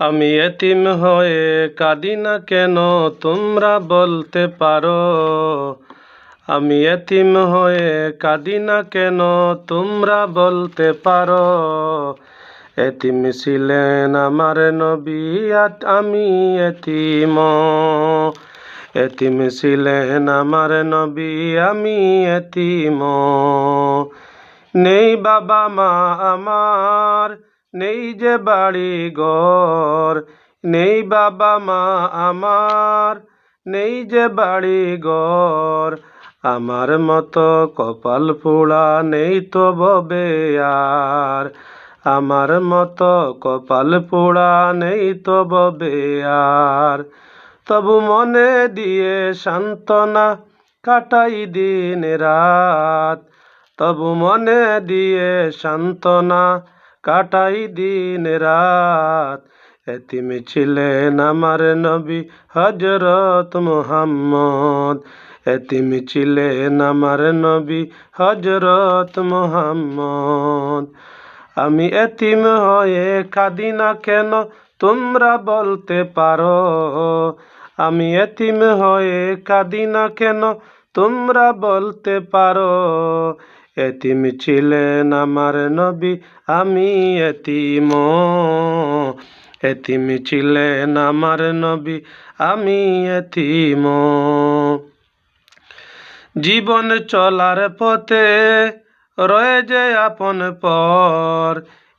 আমি এতিম হয়ে কাঁদি না কেন? তোমরা বলতে পারো। আমি এতিম হয়ে কাঁদি না কেন? তোমরা বলতে পারো। এতিম ছিলেন আমার নবী আর আমি এতিম। এতিম ছিলেন আমার নবী, আমি এতিম। নেই বাবা মা আমার নেই যে বাড়ি ঘর, নেই বাবা মা আমার, নেই যে বাড়ি ঘর। আমার মতো কপাল পোড়া নেই তো ববে আর। আমার মতো কপাল পোড়া নেই তো ববে আর। তবু মনে দিয়ে সান্ত্বনা কাটাই দিন রাত। তবু মনে দিয়ে সান্ত্বনা কাটাই দিন রাত। এতিম ছিলেন আমার নবী হজরত মুহাম্মদ। এতিম ছিলেন আমার নবী হজরত মুহাম্মদ। আমি এতিম হয়ে কাঁদি না কেন তোমরা বলতে পারো? আমি এতিম হয়ে কাঁদি না কেন তোমরা বলতে পারো? এতিম ছিলেন আমার নবী, আমি এতিম। এতিম ছিলেন আমার নবী, আমি এতিম। জীবন চলার পথে রয়ে যে আপন পর,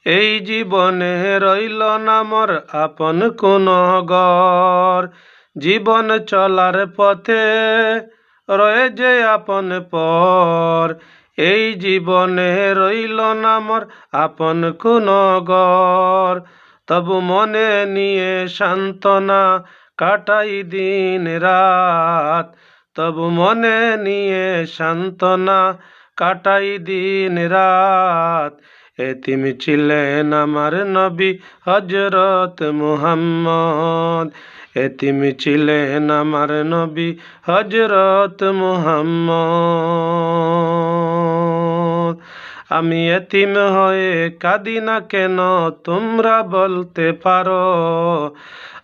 এই জীবনে রইল না মোর আপন কোন গর জীবন চলার পথে রয়ে যে আপন পর এই জীবনে রইল না আপন কোন গর তবু মনে নিয়ে সান্ত্বনা কাটাই দিন রাত। তবু মনে নিয়ে সান্ত্বনা কাটাই দিন রাত। এতিম ছিলেন আমার নবী হজরত মুহাম্মদ। এতিম ছিলেন আমার নবী হজরত মুহাম্মদ। আমি এতিম হয়ে কাঁদি না কেন? তোমরা বলতে পারো।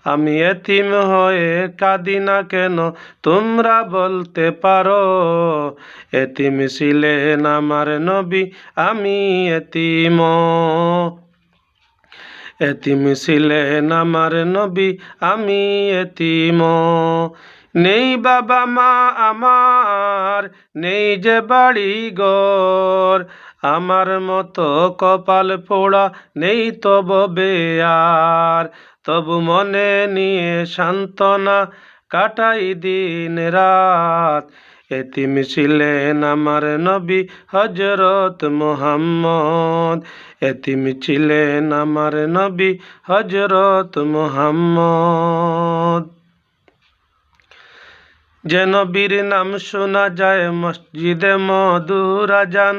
আমি এতিম হয়ে কাঁদি না কেন? তোমরা বলতে পারো। এতিম ছিলেন আমার নবী, আমি এতিম। এতিম ছিলেন আমার নবী, আমি এতিম। নেই বাবা মা আমার, নেই যে বাড়ি ঘর। আমার মতো কপাল পোড়া নেই তো ববে আর তবু মনে নিয়ে সান্ত্বনা কাটাই দিন রাত। এতিম ছিলেন আমার নবী হজরত মোহাম্মদ। এতিম ছিলেন আমার নবী হজরত মোহাম্মদ। যে নবীর নাম শোনা যায় মসজিদে মধুরাজান।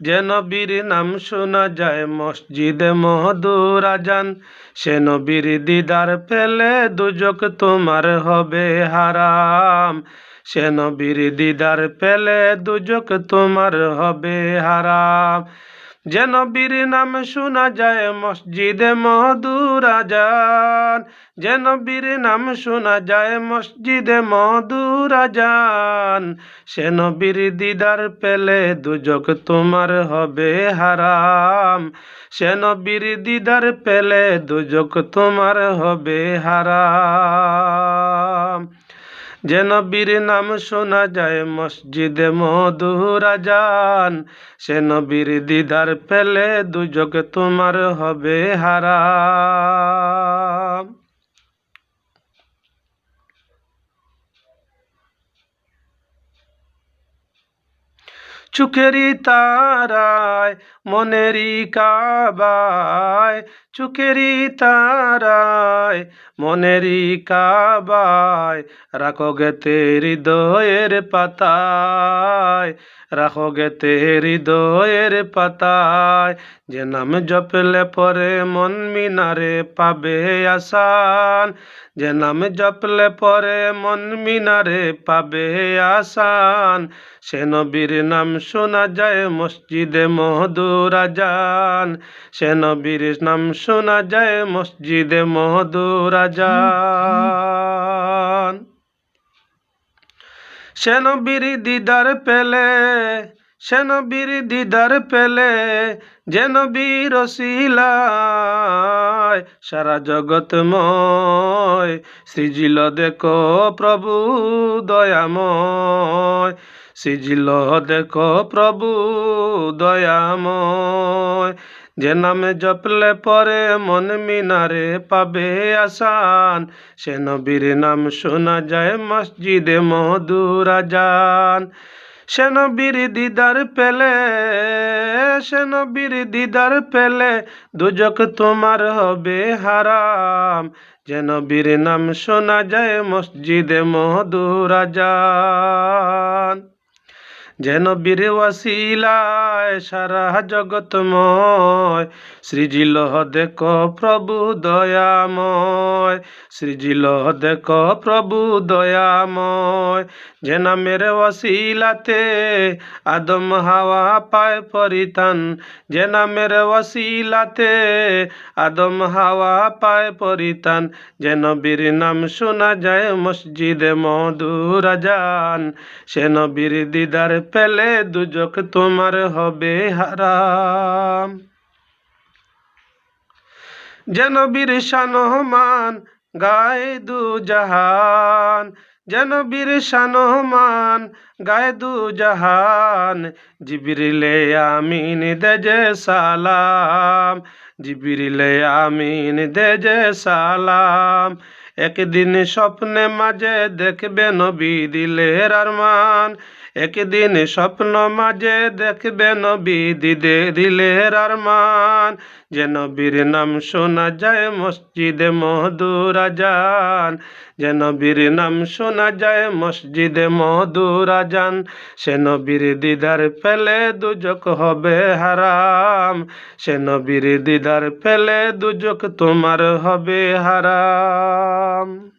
যে নবীর নাম শোনা যায় মসজিদে মধুরাজান। সে নবীর দিদার পেলে দুজক তোমার হবে হারাম। সে নবীর দিদার পেলে দুজক তোমার হবে হারাম। যে নবীর নাম শোনা যায়, মসজিদে মধুরাজান যে নবীর নাম শোনা যায়, মসজিদে মধুরাজান সে নবীর দিদার পেলে দুজক তোমার হবে হারাম। সে নবীর দিদার পেলে দুজক তোমার হবে হারাম। যে নবীর নাম শোনা যায় মসজিদে মধুরাজান সে নবীর দিদার পেলে দুজক তোমার হবে হারাম। চুকেরি তারায় মনেরি কাবায় চুকেরি তারায় মনেরি কাবায়, রাখো গেতে হৃদয়ের পাতায়, রাখো গেতে হৃদয়ের পাতায়, যে নাম জপলে পরে মন মিনারে পাবে আসান, যে নাম জপলে পরে মন মিনারে পাবে আসান, সে নবীর নাম শোনা যায় মসজিদে মহদুরাজান সে নবীর নাম শোনা যায় মসজিদে মধুরাজান সে নবীর দিদার পেলে, সে নবীর দিদার পেলে যে নবীর শিলায় সারা জগৎময় সৃজিল দেখো প্রভু দয়াময়। সৃজিল দেখো প্রভু দয়াময়। যে নামে জপলে পরে মন মিনারে পাবে আসান। সে নবীর নাম শোনা যায় মসজিদে মধুরাজান সে নবীর দিদার পেলে, সে নবীর দিদার পেলে দুজক তোমার হবে হারাম। যে নবীর নাম শোনা যায় মসজিদে মধুরাজান যেন বীর ওয়াসিলায় সারা জগতময় সৃজিল দেখ প্রভু দয়াময়। সৃজিল দেখ প্রভু দয়াময়। যে নামের ওয়াসিলাতে আদম হাওয়া পায় পরিতান যে নামের ওয়াসিলাতে আদম হাওয়া পায় পরিতান যেন বীর নাম শোনা যায় মসজিদে মধুরাজান সে নবীর দিদার পেলে দুজক তোমার হবে হারাম। যেন বীর শানহমান গায়ে দু জাহান, যেন বীর শানহমান গায়ে দু জাহান। জিবিরিলে আমিন দে যে সালাম, জিবিরিলে আমিন দে যে সালাম। একদিন স্বপ্নে মাঝে দেখবে নবী দিলের আরমান একদিন স্বপ্ন মাঝে দেখবে নবী, দিদে দিলের আরমান। যে নবীর নাম শোনা যায় মসজিদে মধুরাজান যে নবীর নাম শোনা যায় মসজিদে মধুরাজান সে নবীর দিদার পেলে দুজক হবে হারাম। সে নবীর দিদার পেলে দুজক তোমার হবে হারাম।